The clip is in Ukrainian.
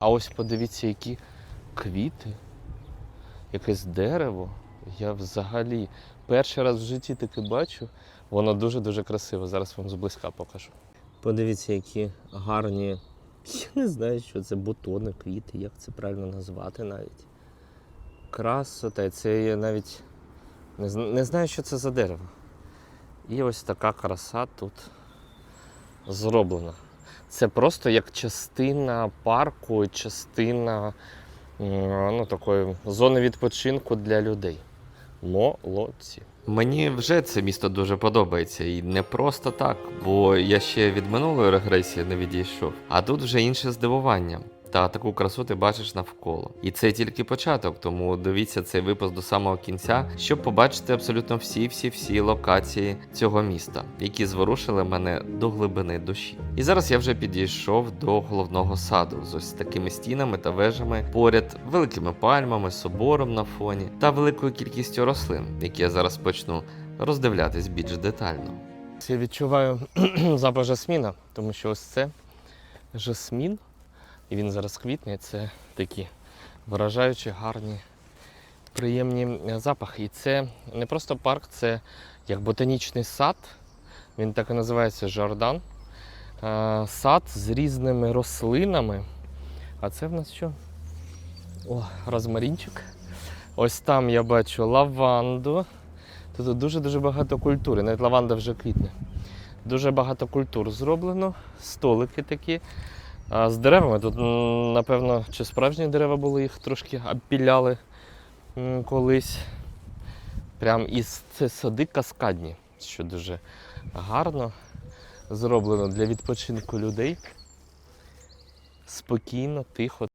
А ось подивіться, які квіти, якесь дерево. Я взагалі перший раз в житті таке бачу. Воно дуже-дуже красиве. Зараз вам зблизька покажу. Подивіться, які гарні. Я не знаю, що це бутони, квіти, як це правильно назвати навіть. Красота. Це я навіть не знаю, що це за дерево. І ось така краса тут зроблена. Це просто як частина парку, частина ну, такої зони відпочинку для людей. Молодці. Мені вже це місто дуже подобається, і не просто так, бо я ще від минулої регресії не відійшов. А тут вже інше здивування. Та таку красу ти бачиш навколо. І це тільки початок, тому дивіться цей випуск до самого кінця, щоб побачити абсолютно всі-всі-всі локації цього міста, які зворушили мене до глибини душі. І зараз я вже підійшов до головного саду з ось такими стінами та вежами, поряд великими пальмами, собором на фоні та великою кількістю рослин, які я зараз почну роздивлятись більш детально. Я відчуваю запах жасміна, тому що ось це жасмін, і він зараз квітне. Це такі вражаючі, гарні, приємні е, запахи. І це не просто парк, це як ботанічний сад. Він так і називається Жордан. Е, Сад з різними рослинами. А це в нас що? О, розмарінчик. Ось там я бачу лаванду. Тут дуже-дуже багато культури, навіть лаванда вже квітне. Дуже багато культур зроблено, столики такі. А з деревами тут, напевно, чи справжні дерева були, їх трошки обпіляли колись. Прям із це сади каскадні, що дуже гарно зроблено для відпочинку людей. Спокійно, тихо.